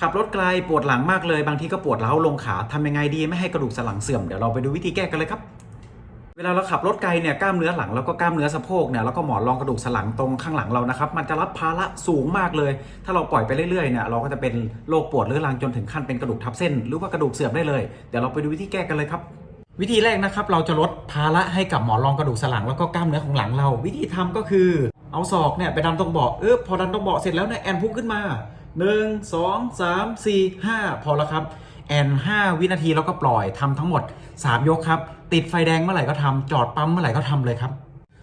ขับรถไกลปวดหลังมากเลยบางทีก็ปวดเล้าลงขาทำยังไงดีไม่ให้กระดูกสันหลังเสื่อมเดี๋ยวเราไปดูวิธีแก้กันเลยครับเวลาเราขับรถไกลเนี่ยกล้ามเนื้อหลังแล้วก็กล้ามเนื้อสะโพกเนี่ยแล้วก็หมอนรองกระดูกสันหลังตรงข้างหลังเรานะครับมันจะรับภาระสูงมากเลย ถ้าเราปล่อยไปเรื่อยๆเนี่ยเราก็จะเป็นโรคปวดเรื้อรังจนถึงขั้นเป็นกระดูกทับเส้น หรือว่ากระดูกเสื่อมได้เลยเดี๋ยวเราไปดูวิธีแก้กันเลยครับวิธีแรกนะครับเราจะลดภาระให้กับหมอนรองกระดูกสันหลังแล้วก็กล้ามเนื้อของหลังเรา วิธีทำก็คือเอาศอกเนี่ยไปดันตรงเบาะเออพอดันตรงเบาะเสร็จแล้วเนี่ยแอนพุ่งขึ้นมา 1 2 3 4 5 พอแล้วครับ แอน 5 วินาทีแล้วก็ปล่อยทำทั้งหมด 3 ยกครับ ติดไฟแดงเมื่อไหร่ก็ทำจอดปั๊มเมื่อไหร่ก็ทำเลยครับ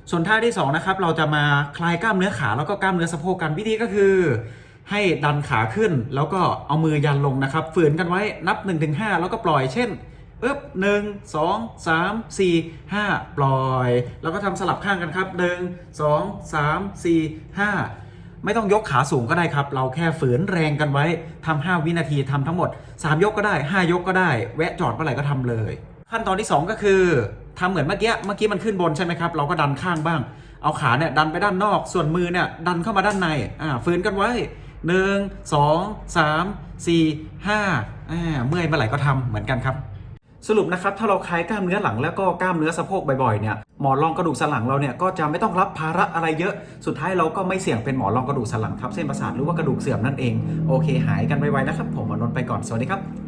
ส่วนท่าที่ 2 นะครับ เราจะมาคลายกล้ามเนื้อขาแล้วก็กล้ามเนื้อสะโพกกันวิธีก็คือ ให้ดันขาขึ้นแล้วก็เอามือยันลงนะครับ ฝืนกันไว้นับ 1-5 แล้วก็ปล่อยเช่นอึ๊บหนึ่งสองสามสี่ห้าปล่อย แล้วก็ทำสลับข้างกันครับหนึ่งสองสามสี่ห้า ไม่ต้องยกขาสูงก็ได้ครับ เราแค่ฝืนแรงกันไว้ทำ5วินาทีทำทั้งหมด 3 ยกก็ได้ 5 ยกก็ได้ แวะจอดเมื่อไหร่ก็ทำเลย ขั้นตอนที่ 2 ก็คือทำเหมือนเมื่อกี้เมื่อกี้มันขึ้นบนใช่ไหมครับ เราก็ดันข้างบ้าง เอาขาเนี่ยดันไปด้านนอก ส่วนมือเนี่ยดันเข้ามาด้านในอ่าฝืนกันไว้ 1 2 3 4 5อ่าเมื่อยเมื่อไหร่ก็ทำเหมือนกันครับ สรุปนะครับถ้าเราคลายกล้ามเนื้อหลังแล้วก็กล้ามเนื้อสะโพกบ่อยๆเนี่ยหมอนรองกระดูกสันหลังเราเนี่ยก็จะไม่ต้องรับภาระอะไรเยอะ สุดท้ายเราก็ไม่เสี่ยงเป็นหมอนรองกระดูกสันหลังทับเส้นประสาทหรือว่ากระดูกเสื่อมนั่นเองโอเค หายกันไวๆนะครับ ผมมอนนท์ไปก่อนสวัสดีครับ